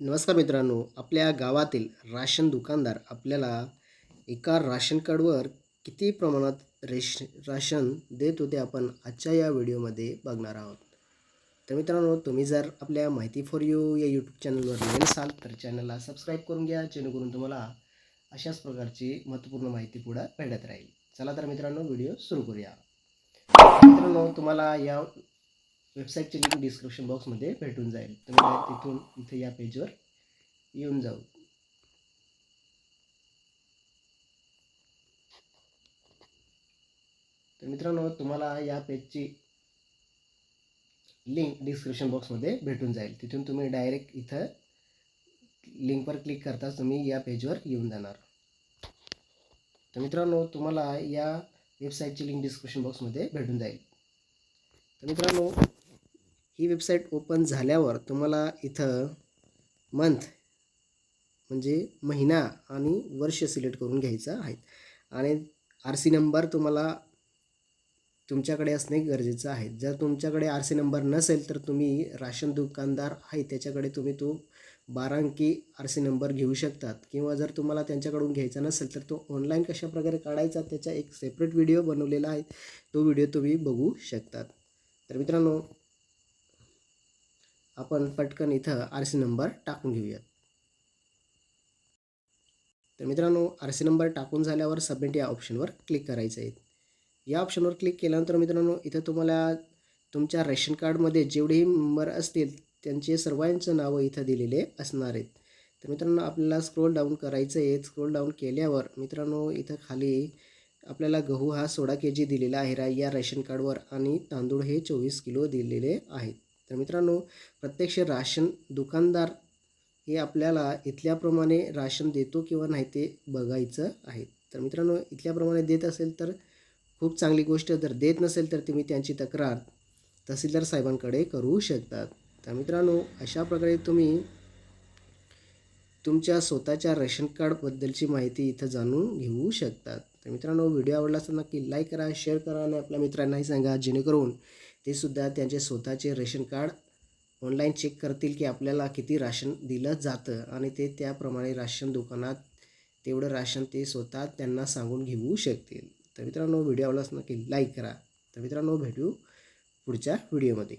नमस्कार मित्रांनो आपल्या गावातील राशन दुकानदार आपल्याला एका राशन कार्डवर किती प्रमाणात रेश राशन देत होते आपण आजच्या या व्हिडिओमध्ये बघणार आहोत. तर मित्रांनो तुम्ही जर आपल्या माहिती फॉर यू या यूट्यूब चॅनलवर नवीन असाल तर चॅनलला सबस्क्राईब करून घ्या जेणेकरून तुम्हाला अशाच प्रकारची महत्त्वपूर्ण माहिती पुढं भेटत राहील. चला तर मित्रांनो व्हिडिओ सुरू करूया. मित्रांनो तुम्हाला या वेबसाईटची लिंक डिस्क्रिप्शन बॉक्समध्ये भेटून जाईल. तुम्ही तिथून इथे या पेजवर येऊन जाऊ. तर मित्रांनो तुम्हाला या पेजची लिंक डिस्क्रिप्शन बॉक्समध्ये भेटून जाईल. तिथून तुम्ही डायरेक्ट इथं लिंकवर क्लिक करताच तुम्ही या पेजवर येऊन जाणार. तर मित्रांनो तुम्हाला या वेबसाईटची लिंक डिस्क्रिप्शन बॉक्समध्ये भेटून जाईल. तर मित्रांनो ही वेबसाईट ओपन झाल्यावर तुम्हाला इथं मंथ म्हणजे महिना आणि वर्ष सिलेक्ट करून घ्यायचं आहे आणि आर सी नंबर तुम्हाला तुमच्याकडे असणे गरजेचं आहे. जर तुमच्याकडे आर सी नंबर नसेल तर तुम्ही राशन दुकानदार आहे त्याच्याकडे तुम्ही तो बारा अंकी आर सी नंबर घेऊ शकतात. किंवा जर तुम्हाला त्यांच्याकडून घ्यायचा नसेल तर तो ऑनलाईन कशाप्रकारे काढायचा त्याचा एक सेपरेट व्हिडिओ बनवलेला आहे. तो व्हिडिओ तुम्ही बघू शकतात. तर मित्रांनो आपण पटकन इथं आर सी नंबर टाकून घेऊयात. तर मित्रांनो आर सी नंबर टाकून झाल्यावर सबमिट या ऑप्शनवर क्लिक करायचं आहे. या ऑप्शनवर क्लिक केल्यानंतर मित्रांनो इथं तुम्हाला तुमच्या रेशन कार्डमध्ये जेवढेही मेंबर असतील त्यांचे सर्वांचं नावं इथं दिलेले असणार आहेत. तर मित्रांनो आपल्याला स्क्रोल डाऊन करायचं आहे. स्क्रोल डाऊन केल्यावर मित्रांनो इथं खाली आपल्याला गहू हा सोळा के जी दिलेला आहे. या रेशन कार्डवर आणि तांदूळ हे चोवीस किलो दिलेले आहेत. तर मित्रांनो प्रत्यक्ष राशन दुकानदार हे आपल्याला इथल्याप्रमाणे राशन देतो किंवा नाही ते बघायचं आहे. तर मित्रांनो इथल्याप्रमाणे देत असेल तर खूप चांगली गोष्ट. जर देत नसेल तर तुम्ही त्यांची तक्रार तहसीलदार साहेबांकडे करू शकतात. तर मित्रांनो अशा प्रकारे तुम्ही तुमच्या स्वतःच्या रेशन कार्डबद्दलची माहिती इथं जाणून घेऊ शकतात. तर मित्रांनो व्हिडिओ आवडला असताना नक्की लाईक करा शेअर करा आणि आपल्या मित्रांनाही सांगा जेणेकरून ते सुद्धा त्यांचे स्वतःचे रेशन कार्ड ऑनलाईन चेक करतील की आपल्याला किती राशन दिलं जातं आणि ते त्याप्रमाणे राशन दुकानात तेवढं राशन ते स्वतः त्यांना सांगून घेऊ शकतील. तर मित्रांनो व्हिडिओ आवडलाच नक्की लाईक करा. तर मित्रांनो भेटू पुढच्या व्हिडिओमध्ये